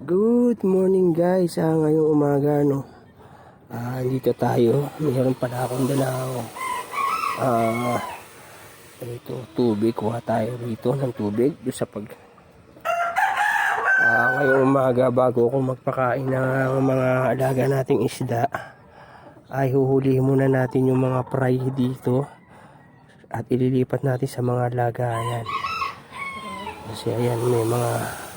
Good morning guys. Ah, ngayong umaga no. Ah, dito tayo. Mayroon pala akong dalang ah ito tubig. Kuha tayo rito ng tubig doon sa pag Ah, ngayong umaga bago ako magpakain ng mga alaga nating isda ay huhulihin muna natin yung mga fry dito at ililipat natin sa mga lagayan. Kasi ayan may mga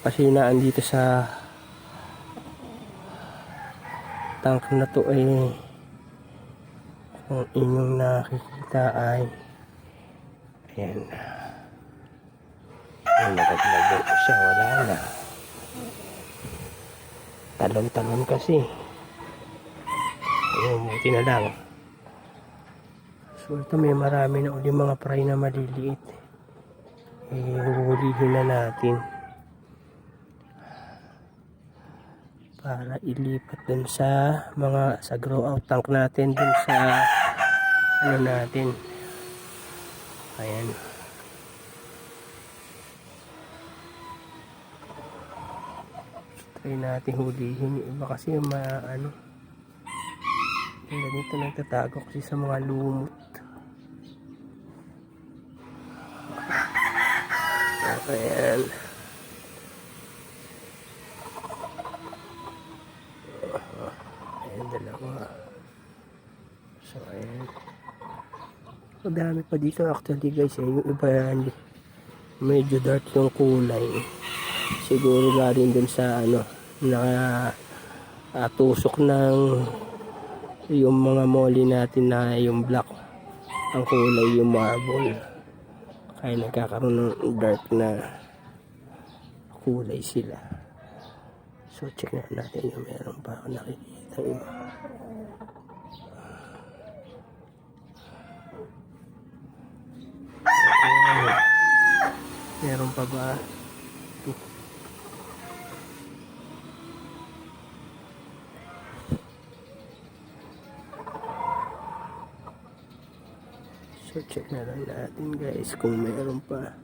pasinaan dito sa tank na to ay kung inyong nakikita ay ayan. Ay nagaglago siya. Wala na. Talon-talon kasi. Ayun buti na lang. So ito may marami na uli mga fry na maliliit. Eh huhulihin na natin para ilipat dun sa mga sa grow out tank natin dun sa ano natin. Ayan. Try natin hulihin. Yung iba kasi yung mga ano yung ganito nagtatago kasi sa mga lumot. Ayan Ayan, dalawa. So, ayan. Ang dami pa dito actually guys. Eh. Yung iba yan, medyo dark yung kulay. Siguro galing dun sa ano, na ah, tusok ng yung mga molly natin na yung black ang kulay yung marble kaya nagkakaroon ng dark na kulay sila So check na natin yung meron pa ako nakikita iba. Ayan. Meron pa ba? So check na lang natin guys kung meron pa.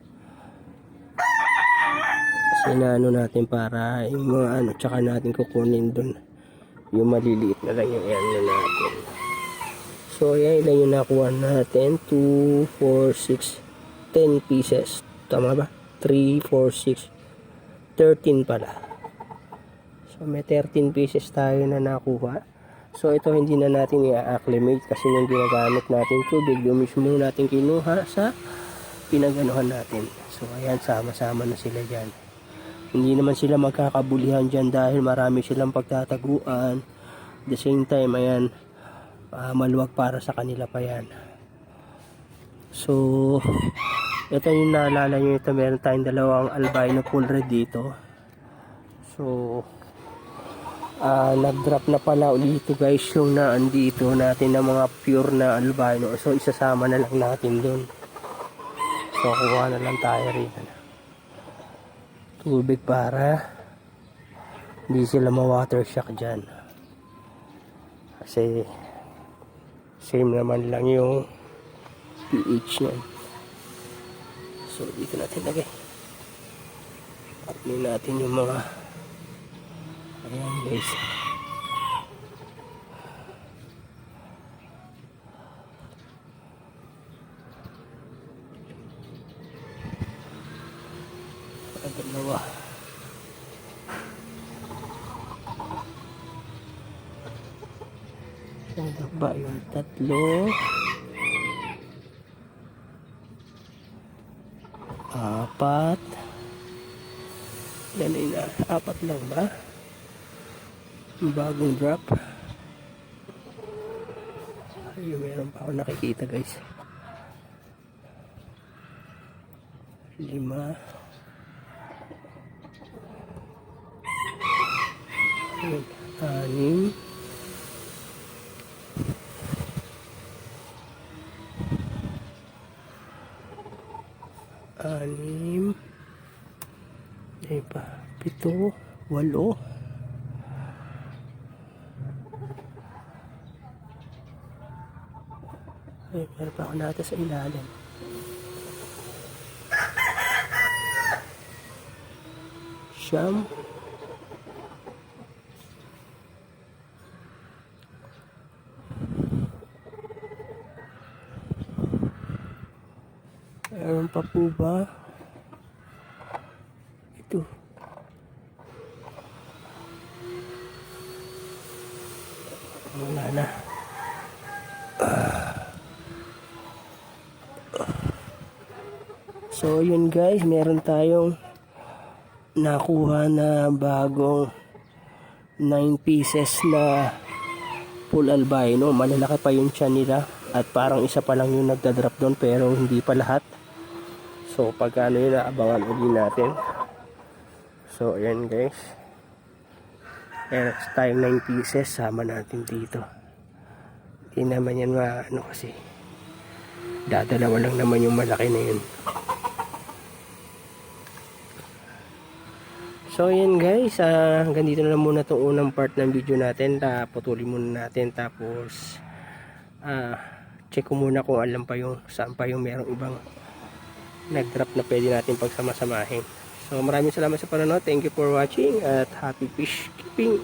Kasi naano natin para yung mga ano, tsaka natin kukunin dun. Yung maliliit na lang yung ano natin. So, yan ilan yung nakuha natin. 2, 4, 6, 10 pieces. Tama ba? 3, 4, 6, 13 pala. So, may 13 pieces tayo na nakuha. So, ito hindi na natin i-acclimate kasi yung ginagamit natin tubig, yung mismo natin kinuha sa pinaganuhan natin. So, ayan, sama-sama na sila dyan. Hindi naman sila magkakabulihan dyan dahil marami silang pagtataguan. At the same time, ayan, ah, maluwag para sa kanila pa yan. So, ito yung naalala nyo ito, meron tayong dalawang albino pool red dito. So, ah nag-drop na pala ulit ito guys yung naandito natin ng mga pure na albino. So, isasama na lang natin dun. So, kuha na lang tayo rito tubig para hindi sila ma-water shock dyan. Kasi same naman lang yung pH niyan. So dito natin lagay. Apply natin yung mga ayan guys. Ang dalawa. Ano ba yung tatlo? Apat. Ay na. Apat lang ba? Bagong drop. Ayun, meron pa ako nakikita guys. Lima. Ayun, anim. anim. Ay pa pito. Walo. Ay meron pa ako nata sa ilalim. Siyam pa po ba? Ito. Wala na. So yun guys, meron tayong nakuha na bagong 9 pieces na full albino. Malalaki pa yung tiyan nila at parang isa pa lang yung nagda-drop doon pero hindi pa lahat. So pag ano yun, abangan uli natin. So ayan guys. Meron tayong 9 pieces, sama natin dito. Hindi naman yan maano kasi dadalawa lang naman yung malaki na yun. So yan guys, ah, hanggang dito na lang muna itong unang part ng video natin. Ta putulin muna natin tapos ah, check ko muna kung alam pa yung saan pa yung merong ibang nag-drop na pwede natin pagsamasamahin. So maraming salamat sa panonood. Thank you for watching at happy fish keeping.